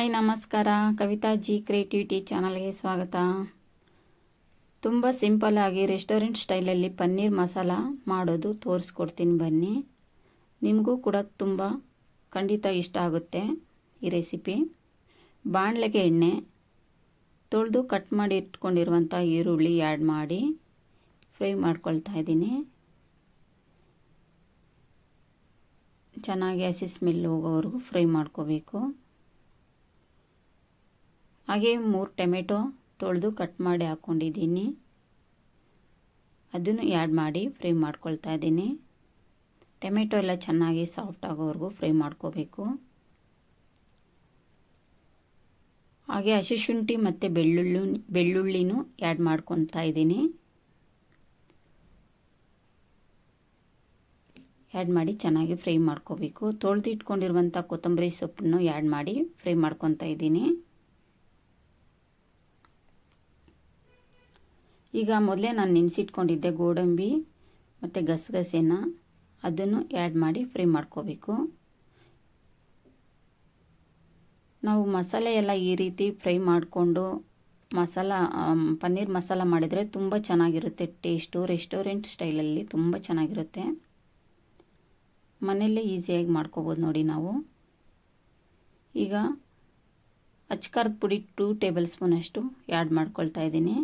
Hi, ನಮಸ್ಕಾರ. Kavita G creativity ಚಾನಲ್ಗೆ ಸ್ವಾಗತ. ತುಂಬ ಸಿಂಪಲ್ಲಾಗಿ ರೆಸ್ಟೋರೆಂಟ್ ಸ್ಟೈಲಲ್ಲಿ ಪನ್ನೀರ್ ಮಸಾಲ ಮಾಡೋದು ತೋರಿಸ್ಕೊಡ್ತೀನಿ ಬನ್ನಿ. ನಿಮಗೂ ಕೂಡ ತುಂಬ ಖಂಡಿತ ಇಷ್ಟ ಆಗುತ್ತೆ ಈ ರೆಸಿಪಿ. ಬಾಣಲೆಗೆ ಎಣ್ಣೆ, ತೊಳೆದು ಕಟ್ ಮಾಡಿ ಇಟ್ಕೊಂಡಿರುವಂಥ ಈರುಳ್ಳಿ ಆ್ಯಡ್ ಮಾಡಿ ಫ್ರೈ ಮಾಡ್ಕೊಳ್ತಾ ಇದ್ದೀನಿ. ಚೆನ್ನಾಗಿ ಹಸಿ ಸ್ಮೆಲ್ ಹೋಗೋವರೆಗೂ ಫ್ರೈ ಮಾಡ್ಕೋಬೇಕು. ಹಾಗೆ ಮೂರು ಟೊಮೆಟೊ ತೊಳೆದು ಕಟ್ ಮಾಡಿ ಹಾಕ್ಕೊಂಡಿದ್ದೀನಿ ಅದನ್ನು ಆ್ಯಡ್ ಮಾಡಿ ಫ್ರೈ ಮಾಡ್ಕೊಳ್ತಾ ಇದ್ದೀನಿ. ಟೊಮೆಟೊ ಎಲ್ಲ ಚೆನ್ನಾಗಿ ಸಾಫ್ಟ್ ಆಗೋವರೆಗೂ ಫ್ರೈ ಮಾಡ್ಕೋಬೇಕು. ಹಾಗೆ ಹಸಿ ಶುಂಠಿ ಮತ್ತು ಬೆಳ್ಳುಳ್ಳಿ, ಬೆಳ್ಳುಳ್ಳಿನೂ ಆ್ಯಡ್ ಮಾಡ್ಕೊತಾ ಇದ್ದೀನಿ. ಆ್ಯಡ್ ಮಾಡಿ ಚೆನ್ನಾಗಿ ಫ್ರೈ ಮಾಡ್ಕೋಬೇಕು. ತೊಳೆದಿಟ್ಕೊಂಡಿರುವಂಥ ಕೊತ್ತಂಬರಿ ಸೊಪ್ಪನ್ನು ಆ್ಯಡ್ ಮಾಡಿ ಫ್ರೈ ಮಾಡ್ಕೊತಾ ಇದ್ದೀನಿ. ಈಗ ಮೊದಲೇ ನಾನು ನೆನೆಸಿಟ್ಕೊಂಡಿದ್ದೆ ಗೋಡಂಬಿ ಮತ್ತು ಗಸಗಸೆನ. ಅದನ್ನು ಆ್ಯಡ್ ಮಾಡಿ ಫ್ರೈ ಮಾಡ್ಕೋಬೇಕು. ನಾವು ಮಸಾಲೆ ಎಲ್ಲ ಈ ರೀತಿ ಫ್ರೈ ಮಾಡಿಕೊಂಡು ಮಸಾಲ ಪನ್ನೀರ್ ಮಸಾಲ ಮಾಡಿದರೆ ತುಂಬ ಚೆನ್ನಾಗಿರುತ್ತೆ. ಟೇಸ್ಟು ರೆಸ್ಟೋರೆಂಟ್ ಸ್ಟೈಲಲ್ಲಿ ತುಂಬ ಚೆನ್ನಾಗಿರುತ್ತೆ. ಮನೆಯಲ್ಲೇ ಈಸಿಯಾಗಿ ಮಾಡ್ಕೋಬೋದು ನೋಡಿ ನಾವು. ಈಗ ಅಚ್ಕಾರದ ಪುಡಿ ಟೂ ಟೇಬಲ್ ಸ್ಪೂನಷ್ಟು ಆ್ಯಡ್ ಮಾಡ್ಕೊಳ್ತಾ ಇದ್ದೀನಿ.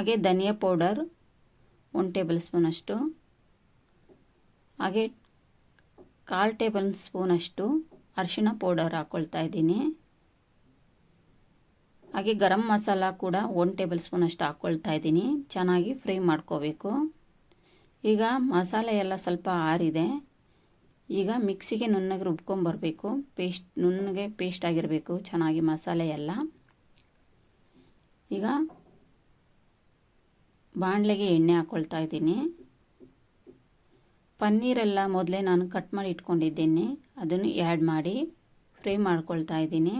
ಹಾಗೆ ಧನಿಯಾ ಪೌಡರ್ ಒನ್ ಟೇಬಲ್ ಸ್ಪೂನಷ್ಟು ಹಾಗೆ ಕಾಲು ಟೇಬಲ್ ಸ್ಪೂನಷ್ಟು ಅರಿಶಿಣ ಪೌಡರ್ ಹಾಕ್ಕೊಳ್ತಾ ಇದ್ದೀನಿ. ಹಾಗೆ ಗರಂ ಮಸಾಲ ಕೂಡ ಒನ್ ಟೇಬಲ್ ಸ್ಪೂನ್ ಅಷ್ಟು ಹಾಕ್ಕೊಳ್ತಾ ಇದ್ದೀನಿ. ಚೆನ್ನಾಗಿ ಫ್ರೈ ಮಾಡ್ಕೋಬೇಕು. ಈಗ ಮಸಾಲೆ ಎಲ್ಲ ಸ್ವಲ್ಪ ಆರಿದೆ. ಈಗ ಮಿಕ್ಸಿಗೆ ನುಣ್ಣಗೆ ರುಬ್ಕೊಂಬರಬೇಕು ಪೇಸ್ಟ್, ನುಣ್ಣಗೆ ಪೇಸ್ಟ್ ಆಗಿರಬೇಕು. ಚೆನ್ನಾಗಿ ಮಸಾಲೆ ಎಲ್ಲ. ಈಗ ಬಾಣಲೆಗೆ ಎಣ್ಣೆ ಹಾಕ್ಕೊಳ್ತಾ ಇದ್ದೀನಿ. ಪನ್ನೀರೆಲ್ಲ ಮೊದಲೇ ನಾನು ಕಟ್ ಮಾಡಿ ಇಟ್ಕೊಂಡಿದ್ದೀನಿ. ಅದನ್ನು ಆ್ಯಡ್ ಮಾಡಿ ಫ್ರೈ ಮಾಡ್ಕೊಳ್ತಾ ಇದ್ದೀನಿ.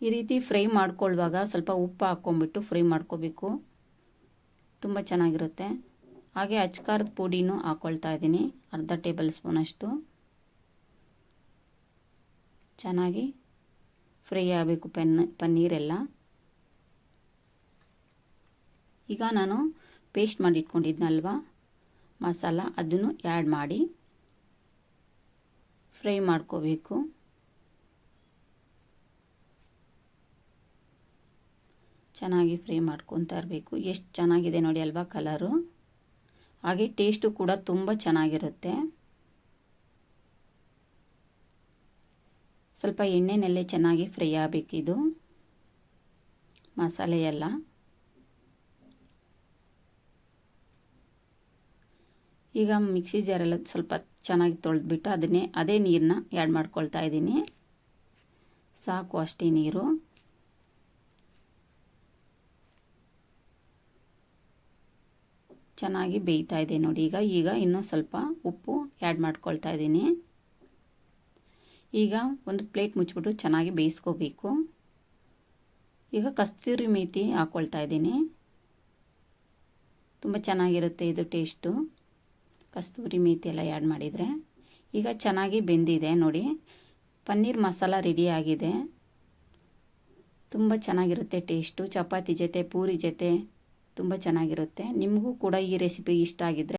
ಈ ರೀತಿ ಫ್ರೈ ಮಾಡ್ಕೊಳ್ಳುವಾಗ ಸ್ವಲ್ಪ ಉಪ್ಪು ಹಾಕ್ಕೊಂಬಿಟ್ಟು ಫ್ರೈ ಮಾಡ್ಕೋಬೇಕು. ತುಂಬ ಚೆನ್ನಾಗಿರುತ್ತೆ. ಹಾಗೆ ಅಚ್ಕಾರದ ಪುಡಿನೂ ಹಾಕ್ಕೊಳ್ತಾ ಇದ್ದೀನಿ. ಅರ್ಧ ಟೇಬಲ್ ಸ್ಪೂನಷ್ಟು ಚೆನ್ನಾಗಿ ಫ್ರೈ ಆಗಬೇಕು ಪೆನ್, ಪನ್ನೀರೆಲ್ಲ. ಈಗ ನಾನು ಪೇಸ್ಟ್ ಮಾಡಿ ಇಟ್ಕೊಂಡಿದ್ನಲ್ವ ಮಸಾಲ ಅದನ್ನು ಆ್ಯಡ್ ಮಾಡಿ ಫ್ರೈ ಮಾಡ್ಕೋಬೇಕು. ಚೆನ್ನಾಗಿ ಫ್ರೈ ಮಾಡ್ಕೊತಾ ಇರಬೇಕು. ಎಷ್ಟು ಚೆನ್ನಾಗಿದೆ ನೋಡಿ ಅಲ್ವಾ ಕಲರು ಹಾಗೆ ಟೇಸ್ಟು ಕೂಡ ತುಂಬ ಚೆನ್ನಾಗಿರುತ್ತೆ. ಸ್ವಲ್ಪ ಎಣ್ಣೆನಲ್ಲೇ ಚೆನ್ನಾಗಿ ಫ್ರೈ ಆಗಬೇಕಿದು. ಮಸಾಲೆ ಎಲ್ಲ. ಈಗ ಮಿಕ್ಸಿ ಜಾರೆಲ್ಲ ಸ್ವಲ್ಪ ಚೆನ್ನಾಗಿ ತೊಳೆದ್ಬಿಟ್ಟು ಅದನ್ನೇ ಅದೇ ನೀರನ್ನ ಆ್ಯಡ್ ಮಾಡ್ಕೊಳ್ತಾ ಇದ್ದೀನಿ. ಸಾಕು ಅಷ್ಟೇ ನೀರು. ಚೆನ್ನಾಗಿ ಬೇಯ್ತಾ ಇದೆ ನೋಡಿ ಈಗ. ಈಗ ಇನ್ನೂ ಸ್ವಲ್ಪ ಉಪ್ಪು ಆ್ಯಡ್ ಮಾಡ್ಕೊಳ್ತಾ ಇದ್ದೀನಿ. ಈಗ ಒಂದು ಪ್ಲೇಟ್ ಮುಚ್ಚಿಬಿಟ್ಟು ಚೆನ್ನಾಗಿ ಬೇಯಿಸ್ಕೋಬೇಕು. ಈಗ ಕಸ್ತೂರಿ ಮೇಥಿ ಹಾಕ್ಕೊಳ್ತಾ ಇದ್ದೀನಿ. ತುಂಬ ಚೆನ್ನಾಗಿರುತ್ತೆ ಇದು ಟೇಸ್ಟು. ಕಸ್ತೂರಿ ಮೇಥಿ ಎಲ್ಲ ಆ್ಯಡ್ ಮಾಡಿದರೆ, ಈಗ ಚೆನ್ನಾಗಿ ಬೆಂದಿದೆ ನೋಡಿ. ಪನ್ನೀರ್ ಮಸಾಲ ರೆಡಿ ಆಗಿದೆ. ತುಂಬ ಚೆನ್ನಾಗಿರುತ್ತೆ ಟೇಸ್ಟು ಚಪಾತಿ ಜೊತೆ, ಪೂರಿ ಜೊತೆ ತುಂಬ ಚೆನ್ನಾಗಿರುತ್ತೆ. ನಿಮಗೂ ಕೂಡ ಈ ರೆಸಿಪಿ ಇಷ್ಟ ಆಗಿದ್ದರೆ